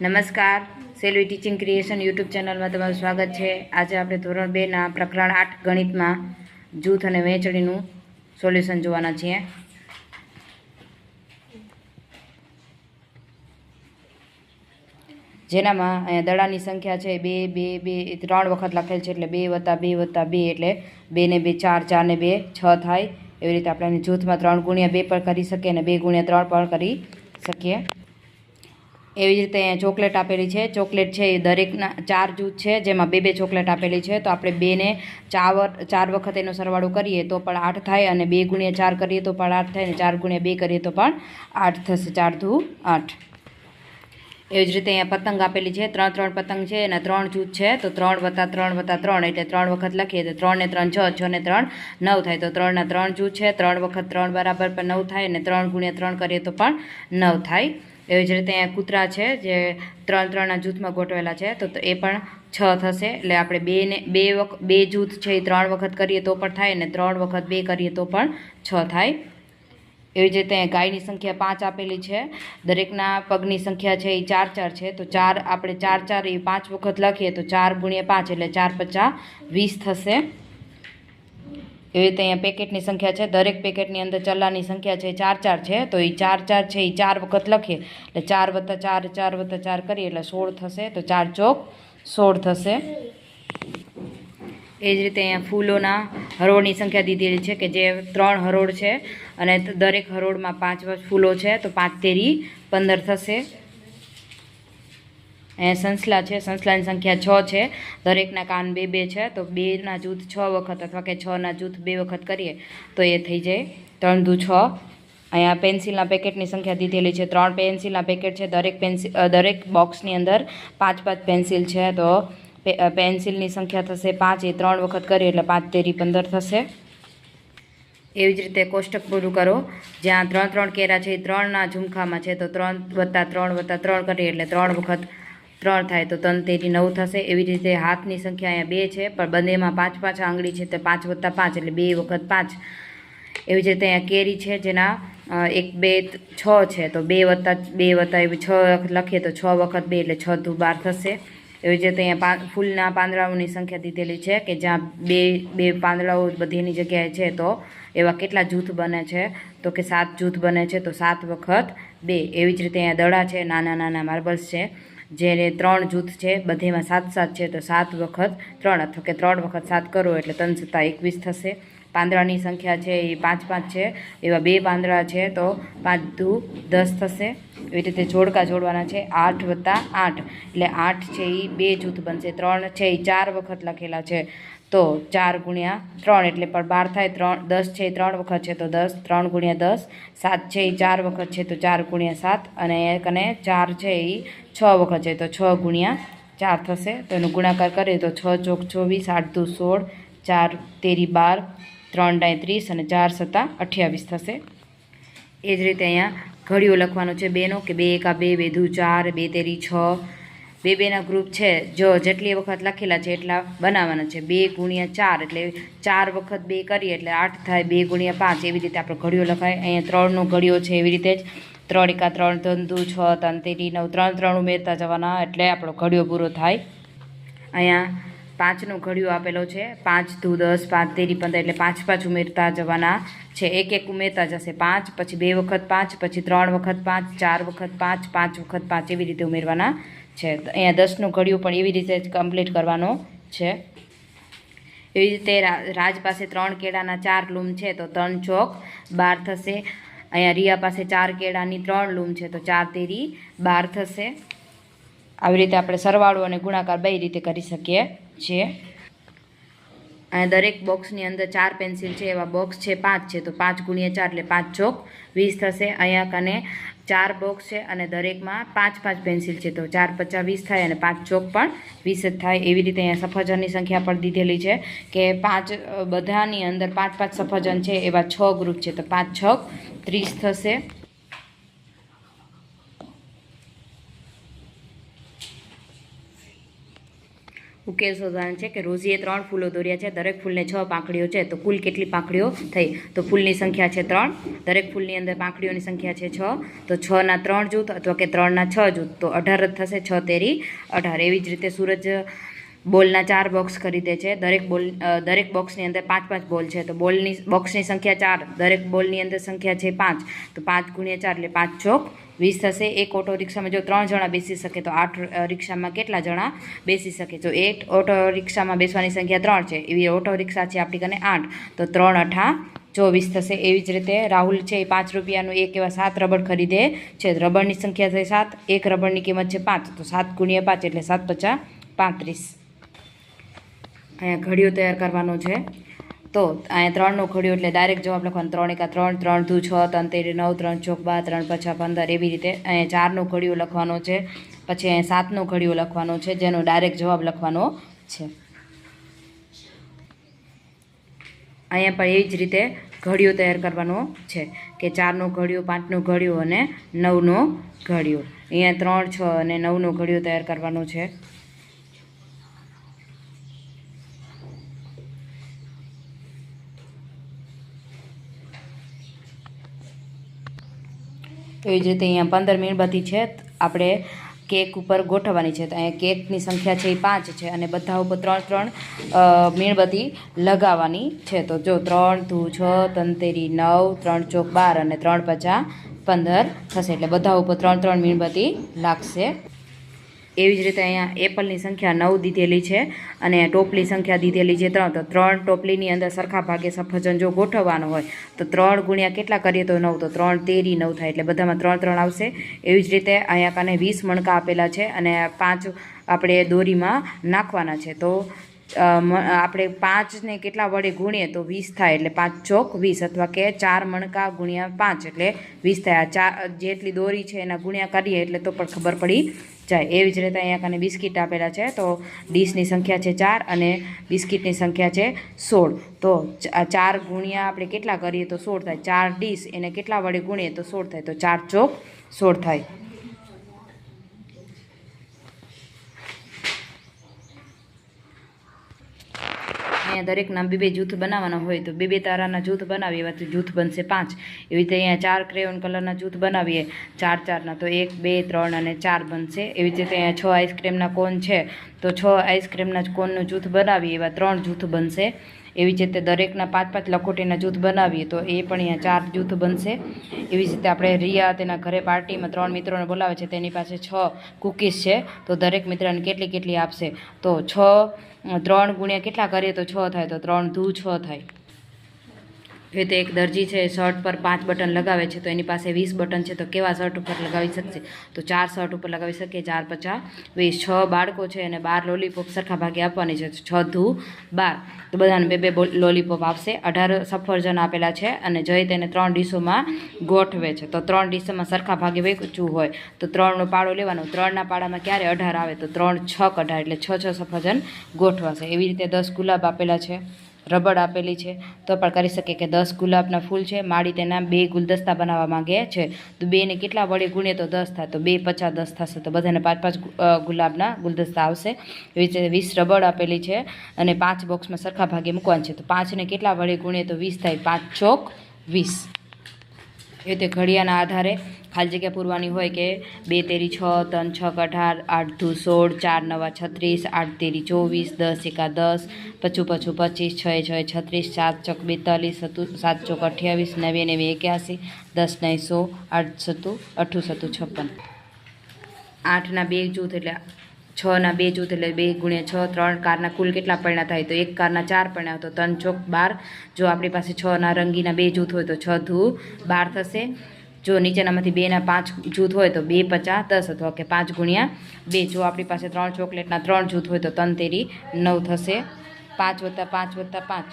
નમસ્કાર. સેલવી teaching creation YouTube ચેનલમાં તમારું સ્વાગત છે. આજે આપણે ધોરણ બેના પ્રકરણ આઠ ગણિતમાં જૂથ અને વહેંચણીનું સોલ્યુશન જોવાના છીએ. જેનામાં અહીંયા દડાની સંખ્યા છે બે બે બે ત્રણ વખત લખેલ છે એટલે બે વત્તા બે વત્તા બે એટલે બે ને બે ચાર ચાર ને બે છ થાય. એવી રીતે આપણે જૂથમાં ત્રણ ગુણ્યા બે પણ કરી શકીએ અને બે ગુણ્યા ત્રણ પણ કરી શકીએ. એવી રીતે અહીંયા ચોકલેટ આપેલી છે. ચોકલેટ છે એ દરેકના ચાર જૂથ છે, જેમાં બે બે ચોકલેટ આપેલી છે. તો આપણે બેને ચાર ચાર વખત એનો સરવાળો કરીએ તો પણ આઠ થાય અને બે ગુણ્યા ચાર કરીએ તો પણ આઠ થાય અને ચાર ગુણ્યા બે કરીએ તો પણ આઠ થશે. ચાર ધુ આઠ. એવી જ રીતે અહીંયા પતંગ આપેલી છે. ત્રણ ત્રણ પતંગ છે એના ત્રણ જૂથ છે. તો ત્રણ વત્તા ત્રણ વત્તા ત્રણ એટલે ત્રણ વખત લખીએ તો ત્રણ ને ત્રણ છ છ ને ત્રણ નવ થાય. તો ત્રણના ત્રણ જૂથ છે. ત્રણ વખત ત્રણ બરાબર પણ નવ થાય અને ત્રણ ગુણ્યા ત્રણ કરીએ તો પણ નવ થાય. એવી જ રીતે અહીંયા કૂતરા છે, જે ત્રણ ત્રણના જૂથમાં ગોઠવેલા છે, તો એ પણ છ થશે. એટલે આપણે બેને, બે વખત બે જૂથ છે એ ત્રણ વખત કરીએ તો પણ થાય અને ત્રણ વખત બે કરીએ તો પણ છ થાય. એવી જ રીતે ગાયની સંખ્યા પાંચ આપેલી છે. દરેકના પગની સંખ્યા છે એ ચાર ચાર છે. તો ચાર, આપણે ચાર ચાર એ પાંચ વખત લખીએ તો ચાર ગુણ્યા પાંચ એટલે ચાર પચાસ વીસ થશે. એવી રીતે અહીંયા પેકેટની સંખ્યા છે, દરેક પેકેટની અંદર ચલ્લાની સંખ્યા છે ચાર ચાર છે, તો એ ચાર ચાર છે એ ચાર વખત લખીએ. એટલે ચાર વત્તા ચાર ચાર વત્તા ચાર કરીએ, એટલે સોળ થશે, તો ચાર ચોક સોળ થશે. એ જ રીતે અહીંયા ફૂલોના હરોળની સંખ્યા દીધેલી છે કે જે ત્રણ હરોળ છે, અને દરેક હરોળમાં પાંચ પાંચ ફૂલો છે, તો પાંચ તેરી પંદર થશે. અહીંયા સંસલા છે, સંસલાની સંખ્યા છ છે. દરેકના કાન બે બે છે, તો બેના જૂથ છ વખત અથવા કે છના જૂથ બે વખત કરીએ, તો એ થઈ જાય ત્રણ દુ છ. અહીંયા પેન્સિલના પેકેટની સંખ્યા દીધેલી છે, ત્રણ પેન્સિલના પેકેટ છે, દરેક પેન્સિલ દરેક બોક્સની અંદર પાંચ પાંચ પેન્સિલ છે, તો પેન્સિલની સંખ્યા થશે પાંચ, એ ત્રણ વખત કરીએ એટલે પાંચ તેરી પંદર થશે. એવી જ રીતે કોષ્ટક પૂરું કરો, જ્યાં ત્રણ ત્રણ કેરા છે, એ ત્રણના ઝુમખામાં છે, તો ત્રણ વત્તા ત્રણ વત્તા ત્રણ કરીએ એટલે ત્રણ વખત ત્રણ થાય તો ત્રણ તેરી નવ થશે. એવી રીતે હાથની સંખ્યા અહીંયા બે છે, પણ બંનેમાં પાંચ પાંચ આંગળી છે, તો પાંચ વત્તા પાંચ, એટલે બે વખત પાંચ. એવી જ રીતે અહીંયા કેરી છે, જેના એક, બે છ છે, તો બે વત્તા બે વત્તા, એવી છ લખીએ તો છ વખત બે, એટલે છ દુ બાર થશે. એવી જ રીતે અહીંયા પા, ફૂલના પાંદડાઓની સંખ્યા દીધેલી છે, કે જ્યાં બે બે પાંદડાઓ બધીની જગ્યાએ છે, તો એવા કેટલા જૂથ બને છે? તો કે સાત જૂથ બને છે, તો સાત વખત બે. એવી જ રીતે અહીંયા દડા છે, નાના નાના માર્બલ્સ છે. જેને ત્રણ જૂથ છે, બધેમાં સાત સાત છે, તો સાત વખત ત્રણ અથવા કે ત્રણ વખત સાત કરો એટલે ત્રણ સત્તા એકવીસ થશે. પાંદડાની સંખ્યા છે એ પાંચ પાંચ છે, એવા બે પાંદડા છે તો પાંચ દુ દસ થશે. એવી રીતે જોડકા જોડવાના છે, આઠ વત્તા આઠ. એટલે આઠ છે એ બે જૂથ બનશે, ત્રણ છે એ ચાર વખત લખેલા છે. તો ચાર ગુણ્યા ત્રણ એટલે પણ બાર થાય, ત્રણ દસ છે એ ત્રણ વખત છે તો દસ, ત્રણ ગુણ્યા દસ. સાત છે એ ચાર વખત છે તો ચાર ગુણ્યા સાત અને એક અને ચાર છે એ છ વખત જાય તો છ ગુણ્યા ચાર થશે. તો એનો ગુણાકાર કરીએ તો છ ચોક ચોવીસ, આઠ દુ સોળ, ચાર તેરી બાર, ત્રણ ડાય ત્રીસ અને ચાર સત્તા અઠ્યાવીસ થશે. એ જ રીતે અહીંયા ઘડીઓ લખવાનું છે બેનો, કે બે એકા બે બે દુ ચાર, બે તેરી છ બે બેના ગ્રુપ છે. જો જેટલી વખત લખેલા છે એટલા બનાવવાના છે. બે ગુણ્યા ચાર એટલે ચાર વખત બે કરીએ એટલે આઠ થાય. બે ગુણ્યા પાંચ એવી રીતે આપણે ઘડીઓ લખાય. અહીંયા ત્રણનો ઘડીઓ છે એવી રીતે જ. ત્રણ એકા ત્રણ દુ છ, ત્રણ તેરી, નવ, ત્રણ ત્રણ ઉમેરતા જવાના એટલે આપણો ઘડીઓ પૂરો થાય. અહીંયા પાંચનો ઘડિયો આપેલો છે. પાંચ, દુ, દસ, પાંચ, તેરી, પંદર એટલે પાંચ પાંચ ઉમેરતા જવાના છે. એક એક ઉમેરતા જશે. પાંચ, પછી બે વખત પાંચ, પછી ત્રણ વખત પાંચ, ચાર વખત પાંચ પાંચ વખત પાંચ એવી રીતે ઉમેરવાના છે. અહીંયા દસનું ઘડિયું પણ એવી રીતે જ કમ્પ્લીટ કરવાનો છે. એવી રીતે રાજ પાસે ત્રણ કેળાના ચાર લૂમ છે તો ત્રણ ચોક, બાર થશે. અહીંયા રિયા પાસે ચાર કેળાની ત્રણ લૂમ છે તો ચાર તેરી, બાર થશે. આવી રીતે આપણે સરવાળો અને ગુણાકાર બે રીતે કરી શકીએ છીએ. અને દરેક બોક્સની અંદર ચાર પેન્સિલ છે, એવા બોક્સ છે પાંચ છે તો પાંચ ગુણ્યા ચાર એટલે પાંચ ચોક, વીસ થશે. અહીંયા કને ચાર બોક્સ છે અને દરેકમાં પાંચ પાંચ પેન્સિલ છે. તો ચાર પચાસ વીસ થાય અને પાંચ ચોક પણ વીસ જ થાય. એવી રીતે અહીંયા સફરજનની સંખ્યા પણ દીધેલી છે કે પાંચ બધાની અંદર પાંચ પાંચ સફરજન છે એવા છ ગ્રુપ છે. તો પાંચ છ ત્રીસ થશે. ઉકેલ શોધવાનો છે કે રોઝીએ ત્રણ ફૂલો દોર્યા છે, દરેક ફૂલને છ પાંખડીઓ છે, તો કુલ કેટલી પાંખડીઓ થઈ? તો ફૂલની સંખ્યા છે ત્રણ, દરેક ફૂલની અંદર પાંખડીઓની સંખ્યા છે છ, તો છના ત્રણ જૂથ અથવા કે ત્રણના છ જૂથ, તો અઢાર જ થશે, છ તેરી અઢાર. એવી જ રીતે સૂરજ બોલના ચાર બોક્સ ખરીદે છે. દરેક બોલ દરેક બોક્સની અંદર પાંચ પાંચ બોલ છે. તો બોલની બોક્સની સંખ્યા ચાર, દરેક બોલની અંદર સંખ્યા છે પાંચ. તો પાંચ ગુણ્યા ચાર એટલે પાંચ ચોક વીસ થશે. એક ઓટો રિક્ષામાં જો ત્રણ જણા બેસી શકે તો આઠ રિક્ષામાં કેટલા જણા બેસી શકે? જો એક ઓટો રિક્ષામાં બેસવાની સંખ્યા ત્રણ છે, એવી ઓટો રિક્ષા છે આપણી કને આઠ. તો ત્રણ અઠા ચોવીસ થશે. એવી જ રીતે રાહુલ છે એ પાંચ રૂપિયાનું એક એવા સાત રબડ ખરીદે છે. રબડની સંખ્યા થઈ સાત, એક રબડની કિંમત છે પાંચ. તો સાત ગુણ્યા પાંચ એટલે સાત પચાસ પાંત્રીસ. અહીંયા ઘડિયું તૈયાર કરવાનો છે. તો અહીંયા ત્રણનો ઘડિયો એટલે ડાયરેક્ટ જવાબ લખવાનો. ત્રણ એકા ત્રણ ત્રણ દુ છ, ત્રણ તેરી, નવ, ત્રણ ચોક બાર, ત્રણ પછા પંદર, એવી રીતે અહીંયા ચારનો ઘડિયો લખવાનો છે. પછી અહીંયા સાતનો ઘડિયો લખવાનો છે, જેનો ડાયરેક્ટ જવાબ લખવાનો છે. અહીંયા પણ એવી જ રીતે ઘડિયો તૈયાર કરવાનો છે કે ચારનો ઘડિયો પાંચનો ઘડિયો અને નવનો ઘડિયો અહીંયા ત્રણ, છ અને નવનો ઘડિયો તૈયાર કરવાનો છે. તો એ જ રીતે અહીંયા પંદર મીણબત્તી છે. આપણે કેક ઉપર ગોઠવવાની છે. તો અહીંયા કેકની સંખ્યા છે એ પાંચ છે અને બધા ઉપર ત્રણ ત્રણ મીણબત્તી લગાવવાની છે. તો જો ત્રણ ધૂ છ, તંતેરી, નવ, ત્રણ, ચોક, બાર અને ત્રણ પચા પંદર થશે. એટલે બધા ઉપર ત્રણ ત્રણ મીણબત્તી લાગશે. એવી જ રીતે અહીંયા એપલની સંખ્યા નવ દીધેલી છે અને ટોપલી સંખ્યા દીધેલી છે ત્રણ. તો ત્રણ ટોપલીની અંદર સરખા ભાગે સફરજન જો ગોઠવવાનો હોય, તો ત્રણ ગુણ્યા કેટલા કરીએ તો નવ? તો ત્રણ તેરી નવ થાય, એટલે બધામાં ત્રણ ત્રણ આવશે. એવી જ રીતે અહીંયા કને વીસ મણકા આપેલા છે અને પાંચ આપણે દોરીમાં નાખવાના છે. તો આપણે પાંચને કેટલા વડે ગુણીએ તો વીસ થાય, એટલે પાંચ ચોક વીસ અથવા કે ચાર મણકા ગુણ્યા પાંચ, એટલે વીસ થાય. આ ચાર જેટલી દોરી છે એના ગુણ્યા કરીએ, એટલે તો પણ ખબર પડી જાય. એવી જ રીતે અહીંયા કને બિસ્કિટ આપેલા છે. તો ડીશની સંખ્યા છે ચાર અને બિસ્કિટની સંખ્યા છે સોળ. તો ચાર ગુણ્યા આપણે કેટલા કરીએ તો સોળ થાય. ચાર ડીશ એને કેટલા વડે ગુણીએ તો સોળ થાય. તો ચાર ચોક સોળ થાય. અહીંયા દરેકના બે બે જૂથ બનાવવાના હોય તો બે બે તારાના જૂથ બનાવીએ એવા જૂથ બનશે પાંચ. એવી રીતે અહીંયા ચાર ક્રેયોન કલરના જૂથ બનાવીએ, ચાર ચારના તો એક, બે, ત્રણ અને ચાર બનશે. એવી રીતે અહીંયા છ આઈસ્ક્રીમના કોન છે, તો છ આઈસ્ક્રીમના કોનનું જૂથ બનાવીએ, એવા ત્રણ જૂથ બનશે. એવી જ રીતે દરેકના પાંચ પાંચ લખોટીના જૂથ બનાવીએ, તો એ પણ અહીંયા ચાર જૂથ બનશે. એવી જ રીતે આપણે રિયા તેના ઘરે પાર્ટીમાં ત્રણ મિત્રોને બોલાવે છે, તેની પાસે છ કૂકીઝ છે, તો દરેક મિત્રને કેટલી કેટલી આપશે? તો છ ત્રણ ગુણ્યા કેટલા કરીએ તો છ થાય? તો ત્રણ ધૂ છ થાય. રીતે એક દરજી છે, શર્ટ પર પાંચ બટન લગાવે છે, તો એની પાસે વીસ બટન છે, તો કેવા શર્ટ ઉપર લગાવી શકશે? તો ચાર શર્ટ ઉપર લગાવી શકીએ, ચાર પચાસ, વીસ, છ બાળકો છે અને બાર લોલીપોપ સરખા ભાગે આપવાની છે, છ ધુ, બાર. તો બધાને બે બે લોલીપોપ આપશે. અઢાર સફરજન આપેલા છે અને જય તેને ત્રણ ડીશોમાં ગોઠવે છે. તો ત્રણ ડીશોમાં સરખા ભાગે વેચવું હોય, તો ત્રણનો પાડો લેવાનો. ત્રણના પાડામાં ક્યારે અઢાર આવે? તો ત્રણ છ અઢાર, એટલે છ છ સફરજન ગોઠવાશે. એવી રીતે દસ ગુલાબ આપેલા છે. રબડ આપેલી છે. તો પણ કરી શકે કે દસ ગુલાબના ફૂલ છે. માળી તેના બે ગુલદસ્તા બનાવવા માંગે છે. તો બેને કેટલા વડે ગુણે તો દસ થાય. તો બે પચાસ દસ થશે. તો બધાને પાંચ પાંચ ગુલાબના ગુલદસ્તા આવશે. એવી વીસ રબડ આપેલી છે અને પાંચ બોક્સમાં સરખા ભાગે મૂકવાની છે. તો પાંચને કેટલા વડે ગુણે તો વીસ થાય. પાંચ ચોક વીસ. એ રીતે ઘડિયાના આધારે ખાલી જગ્યા પૂરવાની હોય કે બે, તેરી, છ, ત્રણ, છ અઢાર આઠ ધુ સોળ, ચાર, નવા, છત્રીસ, આઠ, તેરી, ચોવીસ, દસ, એકા દસ પચું પચું પચીસ, છ છ, છત્રીસ, સાત, ચોક, બેતાલીસ, સતું, સાત, ચોક, અઠ્યાવીસ, નવે, નેવે, એક્યાસી, દસ, નવસો, આઠ, સતું અઠું સતું, છપ્પન. આઠના બે જૂથ એટલે છના બે જૂથ એટલે બે ગુણ્યા છ, ત્રણ કારના કુલ કેટલા પૈણા થાય? તો એક કારના ચાર પરણ્યા તો ત્રણ ચોક બાર. જો આપણી પાસે છના રંગીના બે જૂથ હોય તો છ ધૂ બાર થશે. જો નીચેનામાંથી બેના પાંચ જૂથ હોય તો બે પચાસ દસ અથવા કે પાંચ ગુણ્યા બે. જો આપણી પાસે ત્રણ ચોકલેટના ત્રણ જૂથ હોય તો ત્રણ તેરી નવ થશે. પાંચ વત્તા પાંચ વત્તા પાંચ.